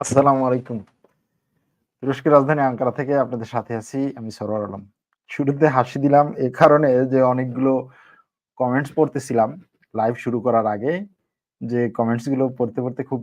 আসসালামু আলাইকুম। তুরস্কের রাজধানী আঙ্কারা থেকে আপনাদের সাথে আছি আমি সরোয়ার আলম। শুরুতে হাসি দিলাম এ কারণে যে অনেকগুলো কমেন্টস পড়তেছিলাম লাইভ শুরু করার আগে যে কমেন্টসগুলো পড়তে, পড়তে খুব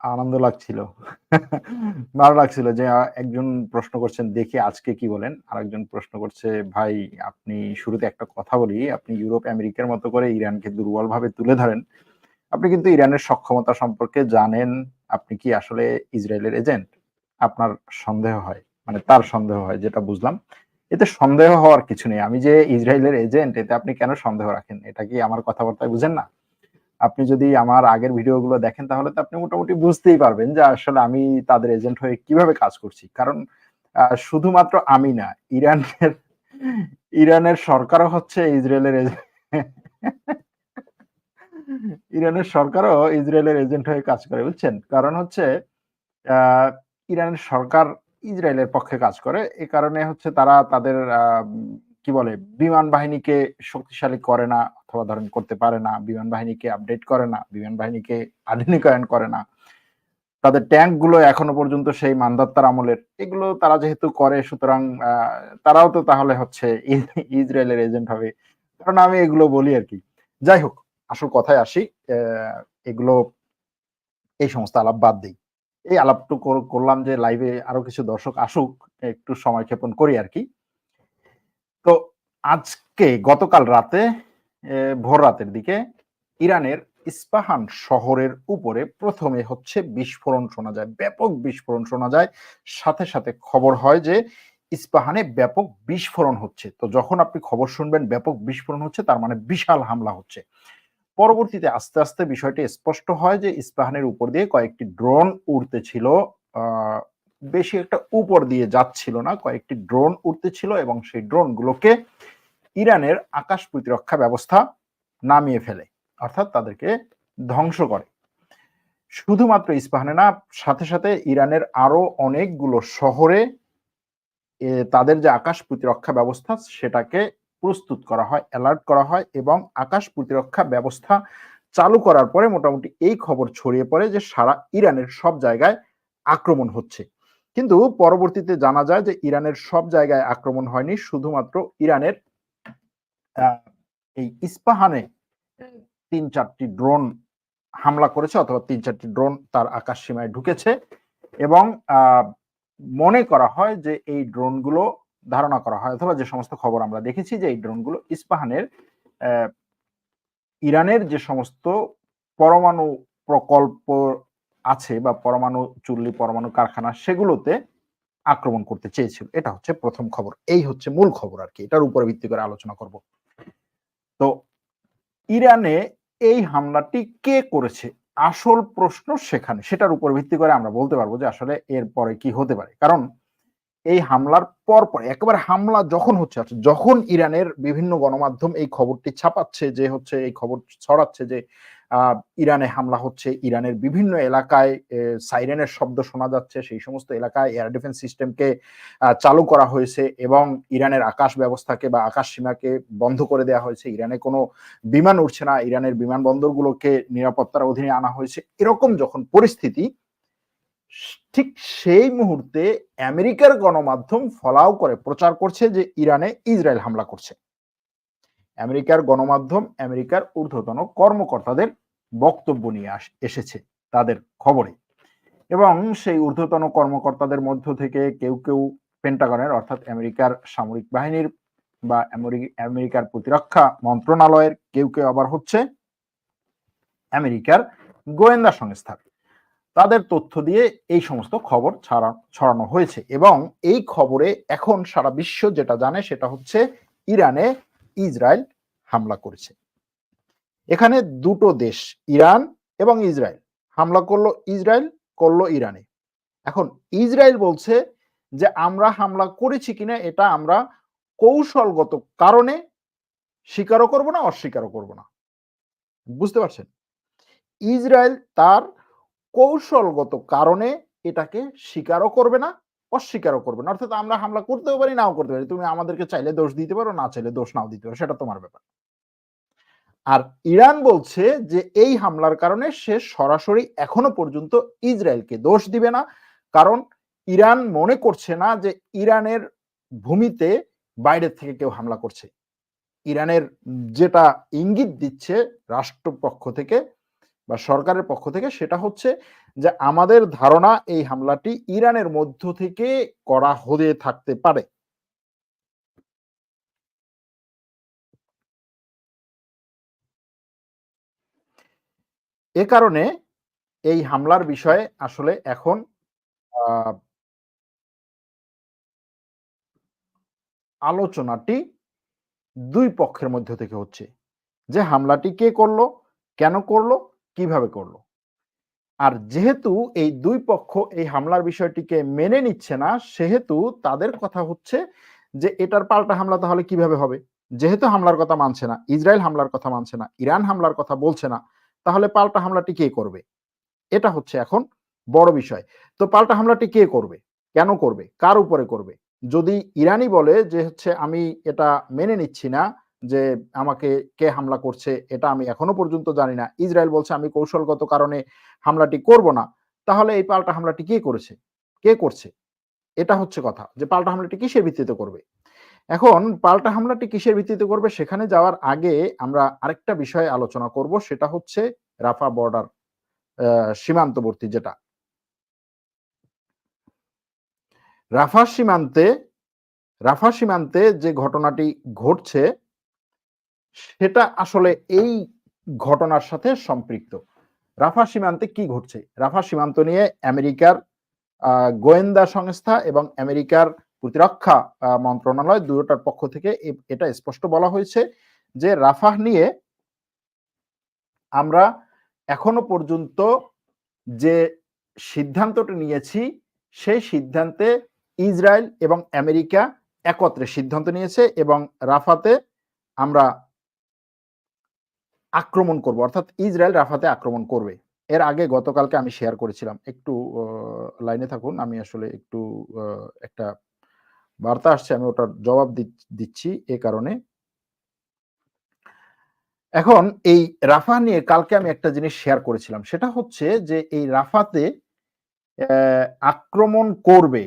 আনন্দ লাগছিল। ভালো লাগছিল যে একজন প্রশ্ন করছেন দেখি আজকে কি বলেন। আরেকজন প্রশ্ন করছে ভাই আপনি শুরুতে একটা কথা বলি, আপনি ইউরোপ আমেরিকার মতো করে ইরানকে দুর্বলভাবে তুলে ধরেন। আপনি কিন্তু ইরানের সক্ষমতা সম্পর্কে জানেন। আপনি কি আসলে ইসরায়েলের এজেন্ট? আপনার সন্দেহ হয়। মানে তার সন্দেহ হয় যেটা বুঝলাম। এতে সন্দেহ হওয়ার কিছু নেই। আমি যে ইসরায়েলের এজেন্ট এতে আপনি কেন সন্দেহ রাখেন? এটা কি আমার কথাবার্তায় বুঝেন না? আপনি যদি আমার আগের ভিডিওগুলো দেখেন তাহলে তো আপনি মোটামুটি বুঝতেই পারবেন যে আসলে আমি তাদের এজেন্ট হয়ে কীভাবে কাজ করছি। কারণ শুধুমাত্র আমি না, ইরানের ইরানের সরকারও হচ্ছে ইসরায়েলের এজেন্ট ইরানের সরকারও ইসরায়েলের এজেন্ট হয়ে কাজ করে, বুঝছেন? কারণ হচ্ছে ইরানের সরকার ইসরায়েলের পক্ষে কাজ করে। এ কারণে হচ্ছে তারা তাদের কি বলে বিমান বাহিনীকে শক্তিশালী করে না অথবা ধরেন করতে পারে না। বিমান বাহিনীকে আপডেট করে না, বিমান বাহিনীকে আধুনিকায়ন করে না। তাদের ট্যাঙ্কগুলো এখনও পর্যন্ত সেই মানদাত্তার আমলের। এগুলো তারা যেহেতু করে সুতরাং তারাও তো তাহলে হচ্ছে ইসরায়েলের এজেন্ট হবে। কারণ আমি এগুলো বলি আর কি যাই হোক, আসল কথায় আসি। এগুলো এই সমস্ত আলাপ বাদ দিই এই আলাপটুকু কর করলাম যে লাইভে আরও কিছু দর্শক আসুক, একটু সময় ক্ষেপণ করি আর কি তো আজকে গতকাল রাতে ভোর রাতের দিকে ইরানের ইস্পাহান শহরের উপরে প্রথমে হচ্ছে বিস্ফোরণ শোনা যায়। ব্যাপক বিস্ফোরণ শোনা যায়। সাথে, সাথে খবর হয় যে ইস্পাহানে ব্যাপক বিস্ফোরণ হচ্ছে। তো যখন আপনি খবর শুনবেন ব্যাপক বিস্ফোরণ হচ্ছে তার মানে বিশাল হামলা হচ্ছে। পরবর্তীতে আস্তে, আস্তে বিষয়টি স্পষ্ট হয় যে ইস্পাহানের উপর দিয়ে কয়েকটি ড্রোন উড়তেছিল। আ বেশি একটা উপর দিয়ে যাচ্ছিল না। কয়েকটি ড্রোন উড়তেছিল এবং সেই ড্রোন গুলোকে ইরানের আকাশ প্রতিরক্ষা ব্যবস্থা নামিয়ে ফেলে। অর্থাৎ তাদেরকে ধ্বংস করে। শুধুমাত্র ইস্পাহানে না, সাথে, সাথে ইরানের আরও অনেকগুলো শহরে তাদের যে আকাশ প্রতিরক্ষা ব্যবস্থা সেটাকে প্রস্তুত করা হয়, অ্যালার্ট করা হয় এবং আকাশ প্রতিরক্ষা ব্যবস্থা চালু করার পরে মোটামুটি এই খবর ছড়িয়ে পড়ে যে সারা ইরানের সব জায়গায় আক্রমণ হচ্ছে। কিন্তু পরবর্তীতে জানা যায় যে ইরানের সব জায়গায় আক্রমণ হয়নি। শুধুমাত্র ইরানের এই ইস্পাহানে তিন চারটি ড্রোন হামলা করেছে অথবা তিন চারটি ড্রোন তার আকাশ সীমায় ঢুকেছে এবং মনে করা হয় যে এই ড্রোনগুলো ধারণা করা হয় অথবা যে সমস্ত খবর আমরা দেখেছি যে এই ড্রোনগুলো ইস্পাহানের ইরানের যে সমস্ত পরমাণু প্রকল্প আছে বা পরমাণু চুল্লি, পরমাণু কারখানা সেগুলোতে আক্রমণ করতে চেয়েছিল। এটা হচ্ছে প্রথম খবর। এই হচ্ছে মূল খবর আর কি এটার উপরে ভিত্তি করে আলোচনা করব। তো ইরানে এই হামলাটি কে করেছে? আসল প্রশ্ন সেখানে। সেটার উপর ভিত্তি করে আমরা বলতে পারব যে আসলে এরপরে কি হতে পারে। কারণ এই হামলার পরপর একেবারে হামলা যখন হচ্ছে, যখন ইরানের বিভিন্ন গণমাধ্যম এই খবরটি ছাপাচ্ছে যে হচ্ছে এই খবর ছড়াচ্ছে যে ইরানে হামলা হচ্ছে, ইরানের বিভিন্ন এলাকায় সাইরেনের শব্দ শোনা যাচ্ছে। সেই সমস্ত এলাকায় এয়ার ডিফেন্স সিস্টেমকে চালু করা হয়েছে এবং ইরানের আকাশ ব্যবস্থাকে বা আকাশ সীমাকে বন্ধ করে দেয়া হয়েছে। ইরানে কোনো বিমান উঠছে না। ইরানের বিমানবন্দরগুলোকে নিরাপত্তার অধীনে আনা হয়েছে। এরকম যখন পরিস্থিতি ঠিক সেই মুহূর্তে আমেরিকার গণমাধ্যম ফলাও করে প্রচার করছে যে ইরানে ইসরায়েল হামলা করছে। আমেরিকার গণমাধ্যম আমেরিকার ঊর্ধ্বতন কর্মকর্তাদের বক্তব্য নিয়ে এসেছে তাদের খবরে। এবং সেই ঊর্ধ্বতন কর্মকর্তাদের মধ্য থেকে কেউ, কেউ পেন্টাগনের অর্থাৎ আমেরিকার সামরিক বাহিনীর বা আমেরিকার প্রতিরক্ষা মন্ত্রণালয়ের কেউ, কেউ আবার হচ্ছে আমেরিকার গোয়েন্দা সংস্থার। তাদের তথ্য দিয়ে এই সমস্ত খবর ছাড়া ছড়ানো হয়েছে এবং এই খবরে এখন সারা বিশ্ব যেটা জানে সেটা হচ্ছে ইরানে ইসরায়েল হামলা করেছে। এখানে দুটো দেশ ইরান এবং ইসরায়েল। হামলা করল ইসরায়েল, করল ইরানে। এখন ইসরায়েল বলছে যে আমরা হামলা করেছি কিনা এটা আমরা কৌশলগত কারণে স্বীকারও করব না, অস্বীকারও করব না। বুঝতে পারছেন? ইসরায়েল তার কৌশলগত কারণে এটাকে স্বীকারও করবে না, অস্বীকারও করবে না। অর্থাৎ আমরা হামলা করতেও পারি, নাও করতে পারি। তুমি আমাদেরকে চাইলে দোষ দিতে পারো, না চাইলে দোষ নাও দিতে পারো। সেটা তোমার ব্যাপার। আর ইরান বলছে যে এই হামলার কারণে সে সরাসরি এখনও পর্যন্ত ইসরায়েলকে দোষ দিবে না কারণ ইরান মনে করছে না যে ইরানের ভূমিতে বাইরের থেকে কেউ হামলা করছে ইরানের যেটা ইঙ্গিত দিচ্ছে রাষ্ট্রপক্ষ থেকে বা সরকারের পক্ষ থেকে সেটা হচ্ছে যে আমাদের ধারণা এই হামলাটি ইরানের মধ্য থেকে করা হয়ে থাকতে পারে। এ কারণে এই হামলার বিষয়ে আসলে এখন আলোচনাটি দুই পক্ষের মধ্য থেকে হচ্ছে। যে হামলাটি কে করল, কেন করল কীভাবে করল? আর যেহেতু এই দুই পক্ষ এই হামলার বিষয়টিকে মেনে নিচ্ছে না, সেহেতু তাদের কথা হচ্ছে যে, এটার পাল্টা হামলা তাহলে কীভাবে হবে? যেহেতু হামলার কথা মানছে না, ইসরায়েল হামলার কথা মানছে না, ইরান হামলার কথা বলছে না, তাহলে পাল্টা হামলাটি কে করবে? এটা হচ্ছে এখন বড় বিষয়। তো পাল্টা হামলাটি কে করবে? কেন করবে? কার উপরে করবে? যদি ইরানি বলে যে, হচ্ছে আমি এটা মেনে নিচ্ছি না যে আমাকে কে হামলা করছে, এটা আমি এখনও পর্যন্ত জানি না। ইসরায়েল বলছে, আমি কৌশলগত কারণে হামলাটি করব না। তাহলে এই পাল্টা হামলাটি কে করেছে? কে করছে? এটা হচ্ছে কথা, যে পাল্টা হামলাটি কিসের ভিত্তিতে করবে? এখন পাল্টা হামলাটি কিসের ভিত্তিতে করবে সেখানে যাওয়ার আগে আমরা আরেকটা বিষয়ে আলোচনা করব, সেটা হচ্ছে রাফা বর্ডার সীমান্তবর্তী যেটা। রাফা সীমান্তে রাফা সীমান্তে যে ঘটনাটি ঘটছে সেটা আসলে এই ঘটনার সাথে সম্পৃক্ত। রাফা সীমান্তে কি ঘটছে? রাফা সীমান্ত নিয়ে আমেরিকার গোয়েন্দা সংস্থা এবং আমেরিকার প্রতিরক্ষা মন্ত্রণালয় দুটোটার পক্ষ থেকে এটা স্পষ্ট বলা হয়েছে যে রাফাহ নিয়ে আমরা এখনও পর্যন্ত যে সিদ্ধান্তটা নিয়েছি, সেই সিদ্ধান্তে ইসরায়েল এবং আমেরিকা একত্রে সিদ্ধান্ত নিয়েছে এবং রাফাতে আমরা আক্রমণ করব। অর্থাৎ ইসরায়েল রাফাতে আক্রমণ করবে। এর আগে গতকালকে আমি শেয়ার করেছিলাম। একটু লাইনে থাকুন। আমি আসলে একটু একটা বার্তা আসছে, আমি ওটার জবাব দিচ্ছি এ কারণে। এখন এই রাফা নিয়ে কালকে আমি একটা জিনিস শেয়ার করেছিলাম। সেটা হচ্ছে যে এই রাফাতে আক্রমণ করবে।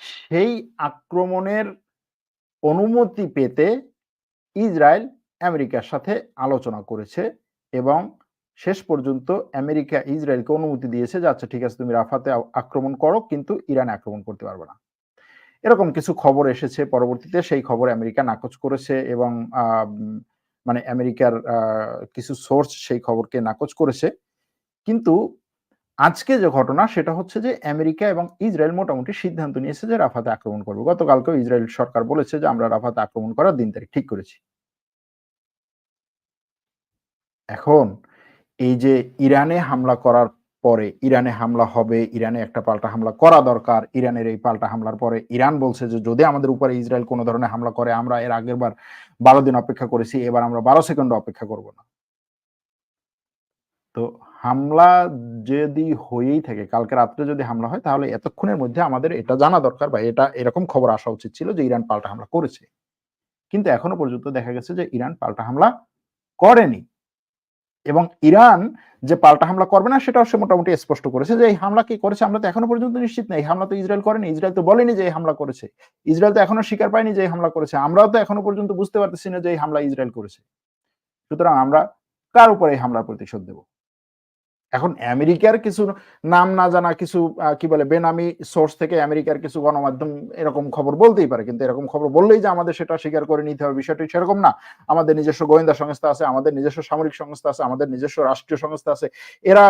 সেই আক্রমণের অনুমতি পেতে ইসরায়েল আমেরিকার সাথে আলোচনা করেছে এবং শেষ পর্যন্ত আমেরিকা ইসরায়েলকে অনুমতি দিয়েছে যে আচ্ছা ঠিক আছে, তুমি রাফাতে আক্রমণ করো, কিন্তু ইরানে আক্রমণ করতে পারবে না। এরকম কিছু খবর এসেছে পরবর্তীতে। সেই খবর আমেরিকা নাকচ করেছে এবং মানে আমেরিকার কিছু সোর্স সেই খবরকে নাকচ করেছে। কিন্তু আজকে যে ঘটনা, সেটা হচ্ছে যে, আমেরিকা এবং ইসরায়েল মোটামুটি সিদ্ধান্ত নিয়েছে যে, রাফাতে আক্রমণ করবে। গতকালকেও ইসরায়েল সরকার বলেছে যে, আমরা রাফাতে আক্রমণ করার দিন তারিখ ঠিক করেছি। এখন এই যে ইরানে হামলা করার পরে ইরানে হামলা হবে, ইরানে একটা পাল্টা হামলা করা দরকার, ইরানের এই পাল্টা হামলার পরে ইরান বলছে যে যদি আমাদের উপরে ইসরায়েল কোনো ধরনের হামলা করে, আমরা এর আগের বার বারো দিন অপেক্ষা করেছি, এবার আমরা বারো সেকেন্ড অপেক্ষা করব না। তো হামলা যদি হয়েই থাকে, কালকে রাত্রে যদি হামলা হয়, তাহলে এতক্ষণের মধ্যে আমাদের এটা জানা দরকার বা এটা এরকম খবর আসা উচিত ছিল যে ইরান পাল্টা হামলা করেছে। কিন্তু এখনও পর্যন্ত দেখা গেছে যে ইরান পাল্টা হামলা করেনি। এবং ইরান যে পাল্টা হামলা করবে না, সেটাও সে মোটামুটি স্পষ্ট করেছে যে এই হামলা কি করেছে আমরা তো এখনও পর্যন্ত নিশ্চিত নেই। হামলা তো ইসরায়েল করেনি। ইসরায়েল তো বলেনি যে এই হামলা করেছে। ইসরায়েল তো এখনও স্বীকার পায়নি যে এই হামলা করেছে। আমরাও তো এখনও পর্যন্ত বুঝতে পারতেছি না যে এই হামলা ইসরায়েল করেছে। সুতরাং আমরা কার উপরে এই হামলার প্রতিশোধ দেবো? এখন আমেরিকার কিছু নাম না জানা কিছু কি বলে, বেনামি সোর্স থেকে আমেরিকার কিছু গণমাধ্যম এরকম খবর বলতেই পারে। কিন্তু এরকম খবর বললেই যে আমাদের সেটা স্বীকার করে নিতে হবে বিষয়টি সেরকম না। আমাদের নিজস্ব গোয়েন্দা সংস্থা আছে, আমাদের নিজস্ব সামরিক সংস্থা আছে, আমাদের নিজস্ব রাষ্ট্রীয় সংস্থা আছে। এরা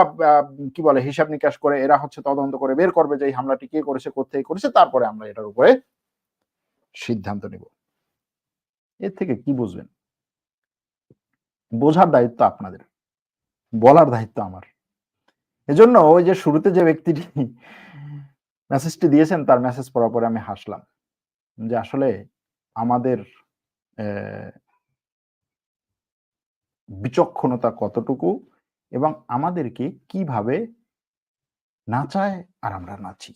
কি বলে, হিসাব নিকাশ করে, এরা হচ্ছে তদন্ত করে বের করবে যে এই হামলাটি কে করেছে কোথেকে করেছে, তারপরে আমরা এটার উপরে সিদ্ধান্ত নিব। এর থেকে কি বুঝবেন? বোঝার দায়িত্ব আপনাদের, বলার দায়িত্ব আমার। এজন্য ওই যে শুরুতে যে ব্যক্তিটি মেসেজটি দিয়েছেন, তার মেসেজ পড়ার পরে আমি হাসলাম। যে আসলে আমাদের বিচক্ষণতা কতটুকু এবং আমাদেরকে কীভাবে নাচায় আর আমরা নাচি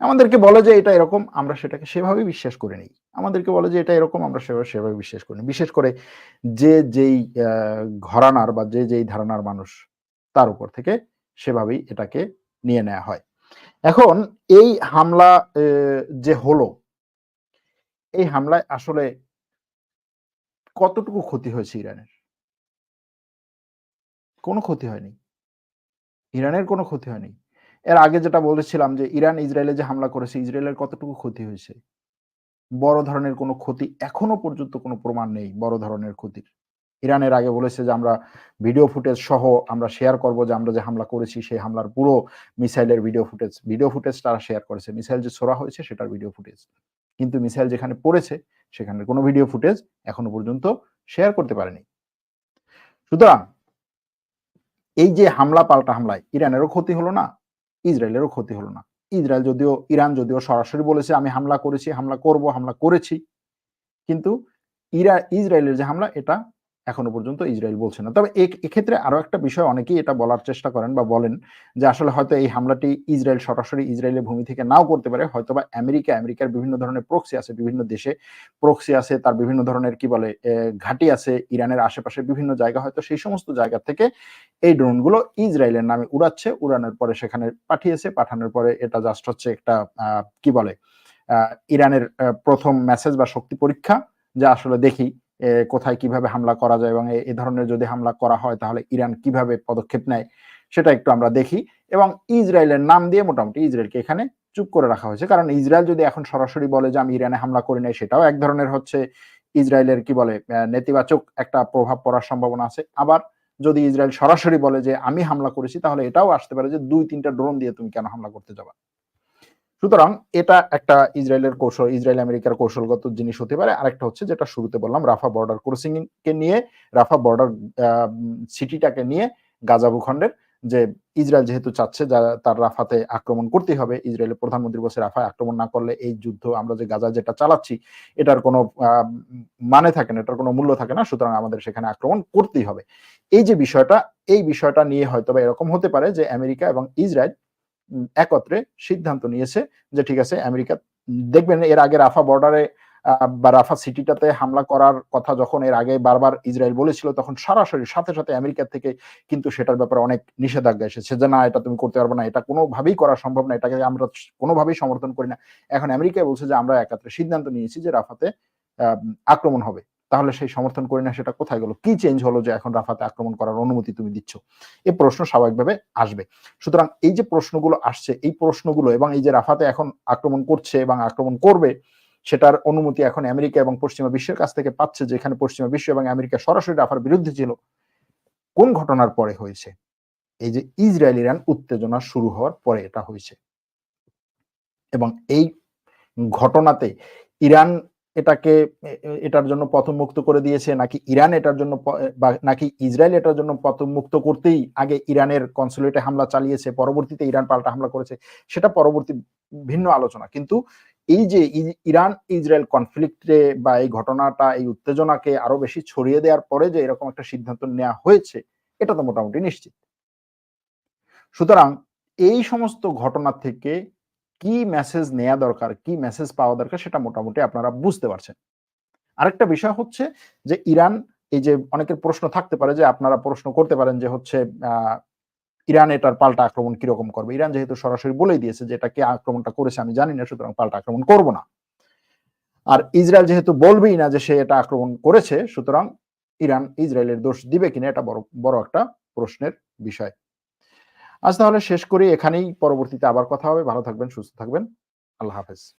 আমাদেরকে বলে যে এটা এরকম, আমরা সেটাকে সেভাবে বিশ্বাস করে নিই। আমাদেরকে বলে যে এটা এরকম, আমরা সেভাবে সেভাবে বিশ্বাস করি। বিশেষ করে যে যেই ঘরানার বা যে যেই ধারণার মানুষ তার উপর থেকে সেভাবেই এটাকে নিয়ে নেয়া হয়। এখন এই হামলা যে হলো এই হামলায় আসলে কতটুকু ক্ষতি হয়েছে ইরানের? কোনো ক্ষতি হয়নি। ইরানের কোনো ক্ষতি হয়নি। এর আগে যেটা বলেছিলাম যে ইরান ইসরায়েলে যে হামলা করেছে, ইসরায়েলের কতটুকু ক্ষতি হয়েছে? বড় ধরনের কোনো ক্ষতি এখনও পর্যন্ত কোনো প্রমাণ নেই বড় ধরনের ক্ষতির। ইরান এর আগে বলেছে যে আমরা ভিডিও ফুটেজ সহ আমরা শেয়ার করব যে আমরা যে হামলা করেছি সেই হামলার পুরো মিসাইলের ভিডিও ফুটেজ, ভিডিও ফুটেজ তারা শেয়ার করেছে। মিসাইল যে ছোড়া হয়েছে সেটার ভিডিও ফুটেজ। কিন্তু মিসাইল যেখানে পড়েছে সেখানে কোনো ভিডিও ফুটেজ এখনও পর্যন্ত শেয়ার করতে পারেনি। সুতরাং এই যে হামলা পাল্টা হামলায় ইরানেরও ক্ষতি হলো না, ইসরায়েলেরও ক্ষতি হলো না। ইসরায়েল যদিও ইরান যদিও সরাসরি বলেছে আমি হামলা করেছি, হামলা করব, হামলা করেছি। কিন্তু ইরা ইসরায়েলের যে হামলা এটা এখনও পর্যন্ত ইসরায়েল বলছে না। তবে এক্ষেত্রে আরও একটা বিষয় অনেকেই এটা বলার চেষ্টা করেন বা বলেন যে আসলে হয়তো এই হামলাটি ইসরায়েল সরাসরি ইসরায়েলের ভূমি থেকে নাও করতে পারে। হয়তো বা আমেরিকা, আমেরিকার বিভিন্ন ধরনের প্রক্সি আছে বিভিন্ন দেশে প্রক্সি আছে, তার বিভিন্ন ধরনের কি বলে ঘাঁটি আছে ইরানের আশেপাশে বিভিন্ন জায়গা হয়তো সেই সমস্ত জায়গা থেকে এই ড্রোনগুলো ইসরায়েলের নামে উড়াচ্ছে। উড়ানোর পরে সেখানে পাঠিয়েছে। পাঠানোর পরে এটা জাস্ট হচ্ছে একটা কি বলে ইরানের প্রথম মেসেজ বা শক্তি পরীক্ষা যা আসলে দেখি কোথায় কীভাবে হামলা করা যায় এবং এ, ধরনের যদি হামলা করা হয় তাহলে ইরান কীভাবে পদক্ষেপ নেয় সেটা একটু আমরা দেখি এবং ইসরায়েলের নাম দিয়ে মোটামুটি ইসরায়েলকে এখানে চুপ করে রাখা হয়েছে। কারণ ইসরায়েল যদি এখন সরাসরি বলে যে আমি ইরানে হামলা করি নাই সেটাও এক ধরনের হচ্ছে ইসরায়েলের কি বলে নেতিবাচক একটা প্রভাব পড়ার সম্ভাবনা আছে। আবার যদি ইসরায়েল সরাসরি বলে যে আমি হামলা করেছি তাহলে এটাও আসতে পারে যে ২-৩ টা ড্রোন দিয়ে তুমি কেন হামলা করতে যাবা? সুতরাং এটা একটা ইসরায়েলের কৌশল, ইসরায়েল আমেরিকার কৌশলগত জিনিস হতে পারে। আরেকটা হচ্ছে যেটা শুরুতে বললাম রাফা বর্ডার ক্রসিং কে নিয়ে রাফা বর্ডার সিটিটাকে নিয়ে গাজা ভূখণ্ডের যে ইসরায়েল যেহেতু চাচ্ছে যা তার রাফাতে আক্রমণ করতেই হবে। ইসরায়েলের প্রধানমন্ত্রী বলছে রাফায় আক্রমণ না করলে এই যুদ্ধ আমরা যে গাজা যেটা চালাচ্ছি এটার কোনো মানে থাকে না, এটার কোনো মূল্য থাকে না। সুতরাং আমাদের সেখানে আক্রমণ করতেই হবে। এই যে বিষয়টা, এই বিষয়টা নিয়ে হয়তোবা এরকম হতে পারে যে আমেরিকা এবং ইসরায়েল একত্রে সিদ্ধান্ত নিয়েছে যে ঠিক আছে আমেরিকা দেখবেন এর আগে রাফা বর্ডারে বা রাফা সিটিটাতে হামলা করার কথা যখন এর আগে বারবার ইসরায়েল বলেছিল তখন সরাসরি সাথে, সাথে আমেরিকা থেকে কিন্তু সেটার ব্যাপারে অনেক নিষেধাজ্ঞা এসেছে যে না এটা তুমি করতে পারবে না। এটা কোনোভাবেই করা সম্ভব না। এটাকে আমরা কোনোভাবেই সমর্থন করি না। এখন আমেরিকা বলছে যে আমরা একাত্রে সিদ্ধান্ত নিয়েছি যে রাফাতে আক্রমণ হবে। তাহলে সেই সমর্থন করি না, সেটা কোথায় গেল? কি চেঞ্জ হলো যে এখন রাফাতে আক্রমণ করার অনুমতি তুমি দিচ্ছ? এই প্রশ্ন স্বাভাবিকভাবে আসবে। সুতরাং এই যে প্রশ্নগুলো আসছে, এই প্রশ্নগুলো এবং এই যে রাফাতে এখন আক্রমণ করছে এবং আক্রমণ করবে, সেটার অনুমতি এখন আমেরিকা এবং পশ্চিমা বিশ্বের কাছ থেকে পাচ্ছে, যেখানে পশ্চিমা বিশ্ব এবং আমেরিকা সরাসরি রাফার বিরুদ্ধে ছিল। কোন ঘটনার পরে হয়েছে? এই যে ইসরায়েল ইরান উত্তেজনা শুরু হওয়ার পরে এটা হয়েছে। এবং এই ঘটনাতে ইরান এটাকে এটার জন্য পথ মুক্ত করে দিয়েছে নাকি ইরান এটার জন্য বা নাকি ইসরায়েল এটার জন্য পথ মুক্ত করতেই আগে ইরানের কনসুলেটে হামলা চালিয়েছে, পরবর্তীতে ইরান পাল্টা হামলা করেছে সেটা পরবর্তী ভিন্ন আলোচনা। কিন্তু এই যে ইরান ইসরায়েল কনফ্লিক্টে বা এই ঘটনাটা এই উত্তেজনাকে আরও বেশি ছড়িয়ে দেওয়ার পরে যে এরকম একটা সিদ্ধান্ত নেওয়া হয়েছে এটা তো মোটামুটি নিশ্চিত। সুতরাং এই সমস্ত ঘটনা থেকে কি মেসেজ নেয়া দরকার, কি মেসেজ পাওয়া দরকার সেটা মোটামুটি আপনারা বুঝতে পারছেন। আরেকটা বিষয় হচ্ছে যে ইরান এই যে অনেকের প্রশ্ন থাকতে পারে যে আপনারা প্রশ্ন করতে পারেন যে হচ্ছে ইরান এটার পাল্টা আক্রমণ কীরকম করবে? ইরান যেহেতু সরাসরি বলেই দিয়েছে যে এটা কে আক্রমণটা করেছে আমি জানি না সুতরাং পাল্টা আক্রমণ করব না। আর ইসরায়েল যেহেতু বলবেই না যে সে এটা আক্রমণ করেছে সুতরাং ইরান ইসরায়েলের দোষ দিবে কিনা এটা বড়, বড় একটা প্রশ্নের বিষয়। আজ তাহলে শেষ করি এখানেই পরবর্তীতে আবার কথা হবে। ভালো থাকবেন, সুস্থ থাকবেন। আল্লাহ হাফেজ।